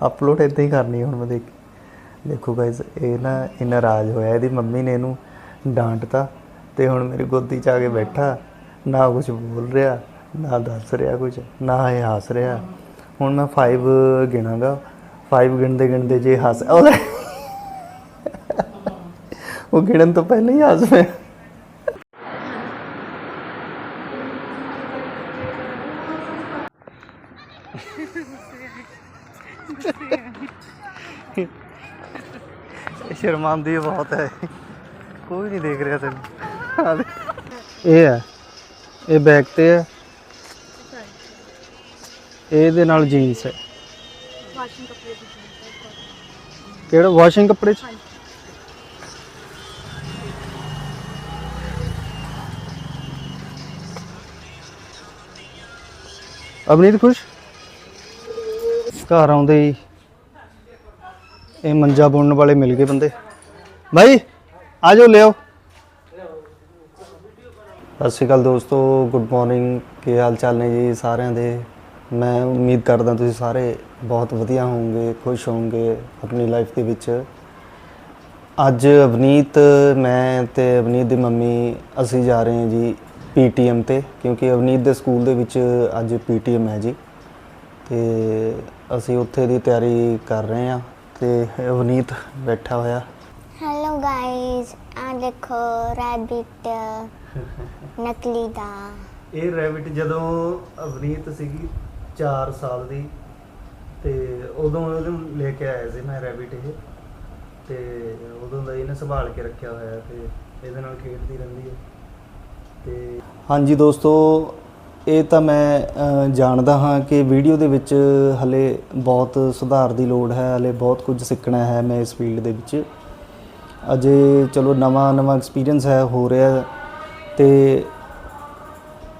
Upload ਇਦਾਂ ਹੀ ਕਰਨੀ ਹੁਣ ਮੈਂ ਦੇਖ। ਦੇਖੋ ਗਾਇਸ ਇਹ ਨਾ ਇਹ ਨਾਰਾਜ਼ ਹੋਇਆ, ਇਹਦੀ ਮੰਮੀ ਨੇ ਇਹਨੂੰ ਡਾਂਟਤਾ ਤੇ ਹੁਣ ਮੇਰੀ ਗੋਦੀ 'ਚ ਆ ਕੇ ਬੈਠਾ, ਨਾ ਕੁਝ ਬੋਲ ਰਿਹਾ, ਨਾ ਦੱਸ ਰਿਹਾ ਕੁਝ ਨਾ ਇਹ ਹੱਸ ਰਿਹਾ। ਹੁਣ ਮੈਂ 5 ਗਿਣਾਂਗਾ 5 ਗਿਣਦੇ ਗਿਣਦੇ ਜੇ ਹੱਸ ਉਹ ਗਿਣਨ ਤੋਂ ਪਹਿਲਾਂ ਹੀ ਹੱਸ ਪਿਆ। ਸ਼ਰਮਾਂਦੀ ਬਹੁਤ ਹੈ। ਕੋਈ ਨਹੀਂ ਦੇਖ ਰਿਹਾ ਤੈਨੂੰ। ਇਹ ਹੈ। ਇਹ ਬੈਗ ਤੇ ਹੈ। ਇਹਦੇ ਨਾਲ ਜੀਨਸ ਹੈ। ਵਾਸ਼ਿੰਗ ਕੱਪੜੇ ਦੀ ਚੀਜ਼ ਕਿਹੜਾ? ਵਾਸ਼ਿੰਗ ਕੱਪੜੇ ਚ? ਅਬਨੀਤ ਖੁਸ਼? ਘਰ ਆਉਂਦੇ ਹੀ ਇਹ ਮੰਜਾ ਬੁਣਨ ਵਾਲੇ ਮਿਲ ਗਏ ਬੰਦੇ। ਭਾਈ ਆ ਜਾਓ ਲਿਓ ਸਤਿ ਸ਼੍ਰੀ ਅਕਾਲ ਦੋਸਤੋ ਗੁੱਡ ਮਾਰਨਿੰਗ ਕੀ ਹਾਲ ਚਾਲ ਨੇ ਜੀ ਸਾਰਿਆਂ ਦੇ? ਮੈਂ ਉਮੀਦ ਕਰਦਾ ਤੁਸੀਂ ਸਾਰੇ ਬਹੁਤ ਵਧੀਆ ਹੋਵੋਗੇ, ਖੁਸ਼ ਹੋਵੋਗੇ ਆਪਣੀ ਲਾਈਫ ਦੇ ਵਿੱਚ। ਅੱਜ ਅਵਨੀਤ, ਮੈਂ ਤੇ ਅਵਨੀਤ ਦੀ ਮੰਮੀ, ਅਸੀਂ ਜਾ ਰਹੇ ਹਾਂ ਜੀ ਪੀਟੀਐਮ ਤੇ, ਕਿਉਂਕਿ ਅਵਨੀਤ ਦੇ ਸਕੂਲ ਦੇ ਵਿੱਚ ਅੱਜ ਪੀਟੀਐਮ ਹੈ ਜੀ। ਤੇ ਅਸੀਂ ਉੱਥੇ ਦੀ ਤਿਆਰੀ ਕਰ ਰਹੇ ਹਾਂ। ਤੇ ਅਵਨੀਤ ਬੈਠਾ ਹੋਇਆ। ਹੈਲੋ ਗਾਇਸ ਆ ਦੇਖੋ ਰੈਬਿਟ ਨਕਲੀ ਦਾ। ਇਹ ਰੈਬਿਟ ਜਦੋਂ ਅਵਨੀਤ ਸੀਗੀ 4 ਸਾਲ ਦੀ ਤੇ ਉਦੋਂ ਉਹਨੂੰ ਲੈ ਕੇ ਆਇਆ ਸੀ ਮੈਂ ਰੈਬਿਟ ਇਹ। ਤੇ ਉਦੋਂ ਦਾ ਇਹਨੇ ਸੰਭਾਲ ਕੇ ਰੱਖਿਆ ਹੋਇਆ ਤੇ ਇਹਦੇ ਨਾਲ ਖੇਡਦੀ ਰਹਿੰਦੀ ਹੈ। ਤੇ ਹਾਂਜੀ ਦੋਸਤੋ ਇਹ ਤਾਂ ਮੈਂ ਜਾਣਦਾ ਹਾਂ ਕਿ ਵੀਡੀਓ ਦੇ ਵਿੱਚ ਹਲੇ ਬਹੁਤ ਸੁਧਾਰ ਦੀ ਲੋੜ ਹੈ, ਹਲੇ ਬਹੁਤ ਕੁਝ ਸਿੱਖਣਾ ਹੈ ਮੈਂ ਇਸ ਫੀਲਡ ਦੇ ਵਿੱਚ। ਅਜੇ ਚਲੋ ਨਵਾਂ ਨਵਾਂ ਐਕਸਪੀਰੀਅੰਸ ਹੈ, ਹੋ ਰਿਹਾ ਤੇ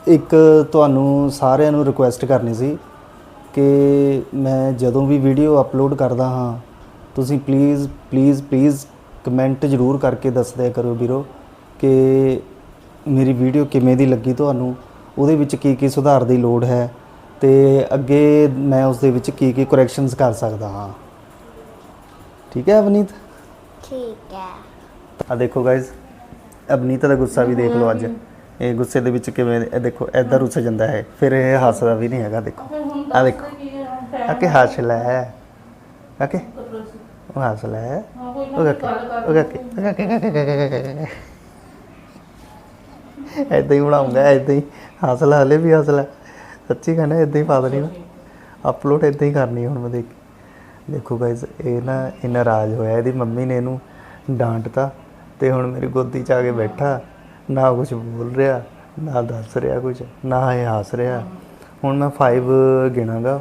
ਇੱਕ ਤੁਹਾਨੂੰ ਸਾਰਿਆਂ ਨੂੰ ਰਿਕੁਐਸਟ ਕਰਨੀ ਸੀ ਕਿ ਮੈਂ ਜਦੋਂ ਵੀ ਵੀਡੀਓ ਅਪਲੋਡ ਕਰਦਾ ਹਾਂ, ਤੁਸੀਂ ਪਲੀਜ਼ ਪਲੀਜ਼ ਪਲੀਜ਼ ਕਮੈਂਟ ਜ਼ਰੂਰ ਕਰਕੇ ਦੱਸਦਿਆ ਕਰੋ ਵੀਰੋ ਕਿ ਮੇਰੀ ਵੀਡੀਓ ਕਿਵੇਂ ਦੀ ਲੱਗੀ ਤੁਹਾਨੂੰ। ਉਹਦੇ ਵਿੱਚ ਕੀ ਕੀ ਸੁਧਾਰ ਦੀ ਲੋੜ ਹੈ ਤੇ ਅੱਗੇ ਮੈਂ ਉਸ ਦੇ ਵਿੱਚ ਕੀ ਕੀ ਕਰੈਕਸ਼ਨਸ ਕਰ ਸਕਦਾ ਹਾਂ। ਠੀਕ ਹੈ ਅਵਨੀਤ? ਠੀਕ ਹੈ। ਆ ਦੇਖੋ ਗਾਇਜ਼ ਅਬਨੀਤ ਦਾ ਗੁੱਸਾ ਵੀ ਦੇਖ ਲਓ ਅੱਜ। ਇਹ ਗੁੱਸੇ ਦੇ ਵਿੱਚ ਕਿਵੇਂ ਇਹ ਦੇਖੋ ਐਦਾਂ ਰੁੱਸ ਜਾਂਦਾ ਹੈ ਫਿਰ ਇਹ ਹੱਸਦਾ ਵੀ ਨਹੀਂ ਹੈਗਾ ਦੇਖੋ। ਆ ਦੇਖੋ। ਆ ਕਿ ਹੱਸ ਲੈ। ਆ ਕਿ? ਉਹ ਹੱਸ ਲੈ। ਉਹ ਕਾਕੇ ਉਹ ਕਾਕੇ। ਐਦਾਂ ਹੀ ਬਣਾਉਂਗਾ ਐਦਾਂ ਹੀ। ਹੱਸ ਲੈ ਹਲੇ ਵੀ ਹੱਸ ਹੈ। ਸੱਚੀ ਕਹਿੰਦਾ ਐਦਾਂ ਹੀ ਪਾ ਦੇਣੀ ਮੈਂ ਅਪਲੋਡ ਐਦਾਂ ਹੀ ਕਰਨੀ ਹੁਣ ਮੈਂ ਦੇਖ। ਦੇਖੋ ਗਾਇਜ਼ ਇਹ ਨਾ ਇਹ ਨਾਰਾਜ਼ ਹੋਇਆ, ਇਹਦੀ ਮੰਮੀ ਨੇ ਇਹਨੂੰ ਡਾਂਟਤਾ ਤੇ ਹੁਣ ਮੇਰੀ ਗੋਦੀ 'ਚ ਆ ਕੇ ਬੈਠਾ। ਨਾ ਕੁਝ ਬੋਲ ਰਿਹਾ, ਨਾ ਦੱਸ ਰਿਹਾ ਕੁਝ ਨਾ ਇਹ ਹੱਸ ਰਿਹਾ। ਹੁਣ ਮੈਂ 5 ਗਿਣਾਂਗਾ।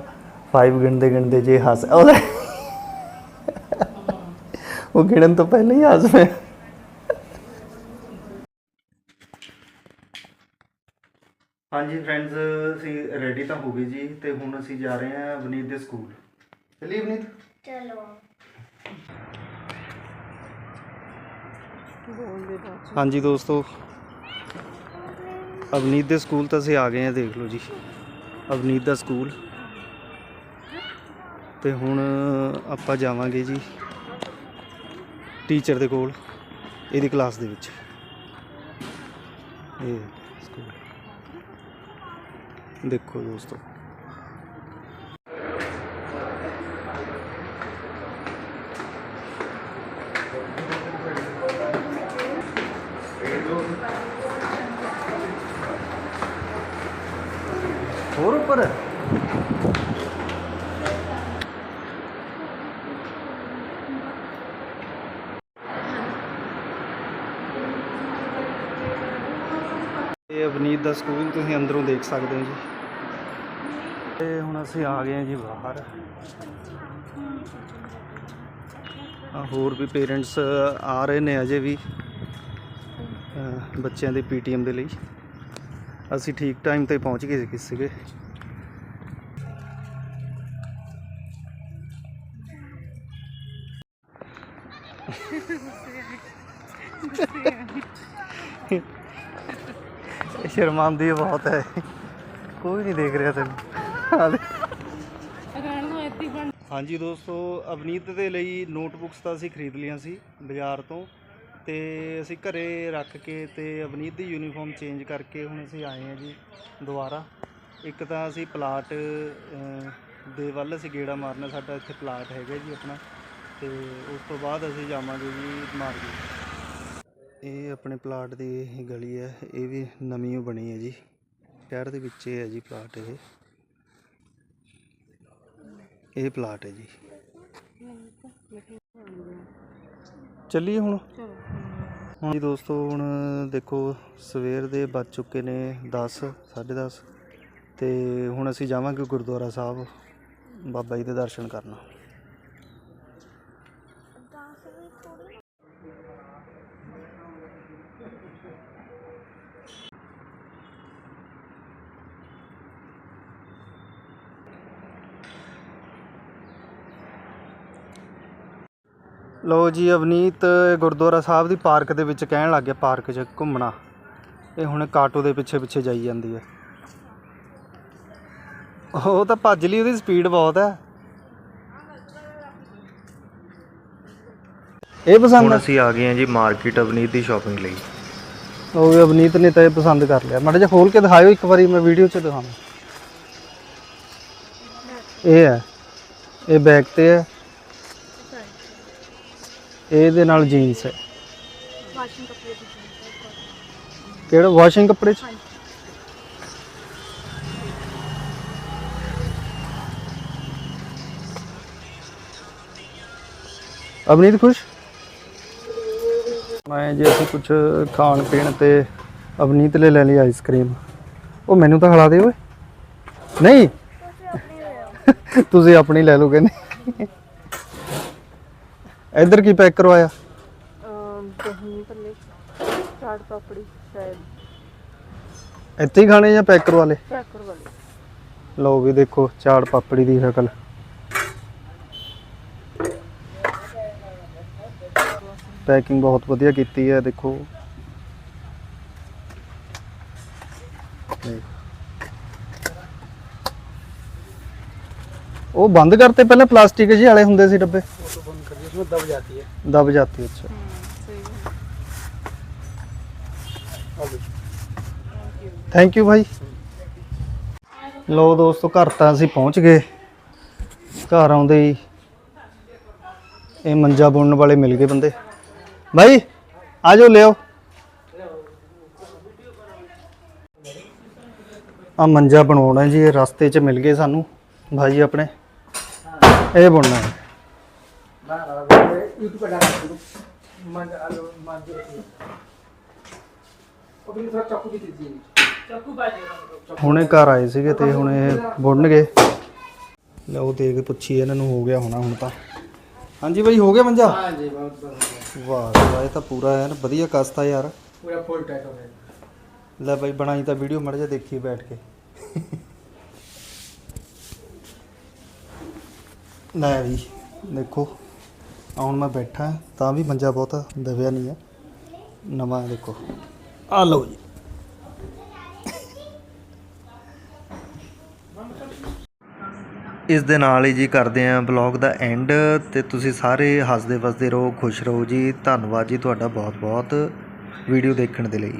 5 ਗਿਣਦੇ ਗਿਣਦੇ ਜੇ ਹੱਸ ਉਹ ਗਿਣਨ ਤੋਂ ਪਹਿਲਾਂ ਹੀ ਹੱਸ ਪਿਆ। ਹਾਂਜੀ ਫਰੈਂਡਸ ਅਸੀਂ ਰੈਡੀ ਤਾਂ ਹੋ ਗਏ ਜੀ ਤੇ ਹੁਣ ਅਸੀਂ ਜਾ ਰਹੇ ਹਾਂ ਅਵਨੀਤ ਦੇ ਸਕੂਲ ਚਲੀ ਅਵਨੀਤ? ਚਲੋ। ਹਾਂਜੀ ਦੋਸਤੋ ਅਵਨੀਤ ਦੇ ਸਕੂਲ ਤਾਂ ਅਸੀਂ ਆ ਗਏ ਆ ਦੇਖ ਲਓ ਜੀ। ਅਵਨੀਤ ਦਾ ਸਕੂਲ ਤੇ ਹੁਣ ਆਪਾਂ ਜਾਵਾਂਗੇ ਜੀ ਟੀਚਰ ਦੇ ਕੋਲ ਇਹਦੀ ਕਲਾਸ ਦੇ ਵਿੱਚ। ਇਹ ਸਕੂਲ ਦੇਖੋ ਦੋਸਤੋ ਹੋਰ ਉੱਪਰ ਇਹ ਅਵਨੀਤ ਦਾ ਸਕੂਲ ਤੁਸੀਂ ਅੰਦਰੋਂ ਦੇਖ ਸਕਦੇ ਹੋ ਜੀ ਤੇ ਹੁਣ ਅਸੀਂ ਆ ਗਏ ਹਾਂ ਜੀ ਬਾਹਰ। ਹੋਰ ਵੀ ਪੇਰੈਂਟਸ ਆ ਰਹੇ ਨੇ ਅਜੇ ਵੀ ਬੱਚਿਆਂ ਦੇ ਪੀਟੀਐਮ ਦੇ ਲਈ। ਅਸੀਂ ਠੀਕ ਟਾਈਮ ਤੇ ਪਹੁੰਚ ਗਏ ਸੀ- ਸੀਗੇ। ਸ਼ਰਮਾਂਦੀ ਬਹੁਤ ਹੈ। ਕੋਈ ਨਹੀਂ ਦੇਖ ਰਿਹਾ ਤੈਨੂੰ। ਹਾਂਜੀ ਦੋਸਤੋ, ਅਵਨੀਤ ਦੇ ਲਈ ਨੋਟਬੁੱਕਸ ਤਾਂ ਅਸੀਂ ਖਰੀਦ ਲਈਆਂ ਸੀ ਬਾਜ਼ਾਰ ਤੋਂ ਤੇ ਅਸੀਂ ਘਰੇ ਰੱਖ ਕੇ ਤੇ ਅਵਨੀਤ ਦੀ ਯੂਨੀਫਾਰਮ ਚੇਂਜ ਕਰਕੇ ਹੁਣ ਅਸੀਂ ਆਏ ਹਾਂ ਜੀ ਦੁਬਾਰਾ। ਇੱਕ ਤਾਂ ਅਸੀਂ ਪਲਾਟ ਦੇ ਵੱਲ ਅਸੀਂ ਗੇੜਾ ਮਾਰਨਾ, ਸਾਡਾ ਇੱਥੇ ਪਲਾਟ ਹੈਗਾ ਜੀ ਆਪਣਾ ਤੇ ਉਸ ਤੋਂ ਬਾਅਦ ਅਸੀਂ ਜਾਵਾਂਗੇ ਜੀ ਮਾਰਕੀਟ। ਇਹ ਆਪਣੇ ਪਲਾਟ ਦੀ ਗਲੀ ਹੈ, ਇਹ ਵੀ ਨਵੀਂ ਬਣੀ ਹੈ ਜੀ। ਸ਼ਹਿਰ ਦੇ ਵਿੱਚ ਹੈ ਜੀ ਪਲਾਟ ਇਹ। ਇਹ ਪਲਾਟ ਹੈ ਜੀ। ਚੱਲੀਏ ਹੁਣ? ਹੁਣ ਜੀ ਦੋਸਤੋ ਹੁਣ ਦੇਖੋ ਸਵੇਰ ਦੇ ਵੱਜ ਚੁੱਕੇ ਨੇ 10 10:30 ਤੇ ਹੁਣ ਅਸੀਂ ਜਾਵਾਂਗੇ ਗੁਰਦੁਆਰਾ ਸਾਹਿਬ ਬਾਬਾ ਜੀ ਦੇ ਦਰਸ਼ਨ ਕਰਨ। ਲੋ ਜੀ ਅਵਨੀਤ ਗੁਰਦੁਆਰਾ ਸਾਹਿਬ ਦੀ ਪਾਰਕ ਦੇ ਵਿੱਚ ਕਹਿਣ ਲੱਗ ਗਿਆ ਪਾਰਕ 'ਚ ਘੁੰਮਣਾ। ਇਹ ਹੁਣ ਕਾਟੋ ਦੇ ਪਿੱਛੇ ਪਿੱਛੇ ਜਾਈ ਜਾਂਦੀ ਹੈ। ਉਹ ਤਾਂ ਭੱਜ ਲਈ ਉਹਦੀ ਸਪੀਡ ਬਹੁਤ ਹੈ। ਇਹ ਪਸੰਦ ਹੁਣ ਅਸੀਂ ਆ ਗਏ ਹਾਂ ਜੀ ਮਾਰਕੀਟ ਅਵਨੀਤ ਦੀ ਸ਼ਾਪਿੰਗ ਲਈ। ਉਹ ਵੀ ਅਵਨੀਤ ਨੇ ਤਾਂ ਇਹ ਪਸੰਦ ਕਰ ਲਿਆ। ਮਾੜਾ ਜਿਹਾ ਖੋਲ ਕੇ ਦਿਖਾਇਓ ਇੱਕ ਵਾਰੀ ਮੈਂ ਵੀਡੀਓ 'ਚ ਦਿਖਾਵਾਂ। ਇਹ ਹੈ। ਇਹ ਬੈਕ ਤੇ ਹੈ। ਇਹਦੇ ਨਾਲ ਜੀਨਸ ਹੈ। ਵਾਸ਼ਿੰਗ ਕੱਪੜੇ ਦੀ ਜ਼ਰੂਰਤ ਕਿਹੜਾ? ਵਾਸ਼ਿੰਗ ਕੱਪੜੇ 'ਚ? ਅਵਨੀਤ ਖੁਸ਼? ਮੈਂ ਜੇ ਅਸੀਂ ਕੁਝ ਖਾਣ ਪੀਣ ਤੇ ਅਵਨੀਤ ਲਈ ਲੈ ਲਈ ਆਈਸਕ੍ਰੀਮ ਉਹ ਮੈਨੂੰ ਤਾਂ ਖਿਲਾ ਦੇ ਓਏ। ਨਹੀਂ? ਤੁਸੀਂ ਆਪਣੀ ਲੈ ਲਓ ਕਹਿੰਦੇ ਇੱਧਰ ਕੀ ਪੈਕ ਕਰਵਾਇਆ? ਦਹੀਂ ਭੱਲੇ ਚਾਟ ਪਾਪੜੀ ਸ਼ਾਇਦ। ਇੱਥੇ ਹੀ ਖਾਣੇ ਜਾਂ ਪੈਕ ਕਰਵਾ ਲਏ ਪੈਕਰ ਵਾਲੇ ਲਓ ਵੀ ਦੇਖੋ ਚਾੜ ਪਾਪੜੀ ਦੀ ਸ਼ਕਲ। ਪੈਕਿੰਗ ਬਹੁਤ ਵਧੀਆ ਕੀਤੀ ਹੈ ਦੇਖੋ ਦੇਖ। ਉਹ ਬੰਦ ਕਰਤੇ ਪਹਿਲਾਂ ਪਲਾਸਟਿਕ ਜਿਹੇ ਵਾਲੇ ਹੁੰਦੇ ਸੀ ਡੱਬੇ? ਦਬ ਜਾਤੀ ਹੈ ਦਬ ਜਾਂਦੀ ਅੱਛਾ ਸਹੀ ਥੈਂਕ ਯੂ ਭਾਈ ਲੋ ਦੋਸਤੋ ਘਰ ਤਾਂ ਅਸੀਂ ਪਹੁੰਚ ਗਏ ਘਰ ਆਉਂਦੇ ਹੀ ਇਹ ਮੰਜਾ ਬੁਣਨ ਵਾਲੇ ਮਿਲ ਗਏ ਬੰਦੇ ਭਾਈ ਆ ਜਾਓ ਲਿਓ ਆ ਮੰਜਾ ਬਣਾਉਣਾ ਜੀ ਇਹ ਰਸਤੇ 'ਚ ਮਿਲ ਗਏ ਸਾਨੂੰ ਭਾਈ ਆਪਣੇ ਇਹ ਬੁਣਨਾ ਹੈ ਹੁਣੇ ਘਰ ਆਏ ਸੀਗੇ ਤੇ ਹੁਣ ਇਹ ਬੁਣਨਗੇ ਲਓ ਦੇਖ ਪੁੱਛੀ ਇਹਨਾਂ ਨੂੰ ਹੋ ਗਿਆ ਹੋਣਾ ਹੁਣ ਤਾਂ। ਹਾਂਜੀ ਬਾਈ ਹੋ ਗਿਆ ਮੰਜਾ? ਹਾਂਜੀ ਬਹੁਤ ਵਾਹ ਇਹ ਤਾਂ ਪੂਰਾ ਐਨ ਵਧੀਆ ਕਸਤਾ ਯਾਰ। ਪੂਰਾ ਫੁੱਲ ਟਾਈਟ ਹੋ। ਗਿਆ ਲੈ ਬਾਈ ਬਣਾਈ ਤਾਂ ਵੀਡੀਓ ਮੜ ਜਾ ਦੇਖੀ ਬੈਠ ਕੇ। ਲੈ ਵੀ ਦੇਖੋ। ਹੁਣ ਮੈਂ ਬੈਠਾ, ਤਾਂ ਵੀ ਮੰਜਾ ਬਹੁਤਾ ਦਬਿਆ ਨਹੀਂ ਹੈ। ਨਵਾਂ ਹੈ ਦੇਖੋ। ਆ ਲਓ ਜੀ। ਇਸ ਦੇ ਨਾਲ ਹੀ ਜੀ ਕਰਦੇ ਆਂ ਬਲੌਗ ਦਾ ਐਂਡ ਤੇ ਤੁਸੀਂ ਸਾਰੇ ਹੱਸਦੇ ਵਸਦੇ ਰਹੋ, ਖੁਸ਼ ਰਹੋ ਜੀ। ਧੰਨਵਾਦ ਜੀ ਤੁਹਾਡਾ ਬਹੁਤ ਬਹੁਤ ਵੀਡੀਓ ਦੇਖਣ ਦੇ ਲਈ।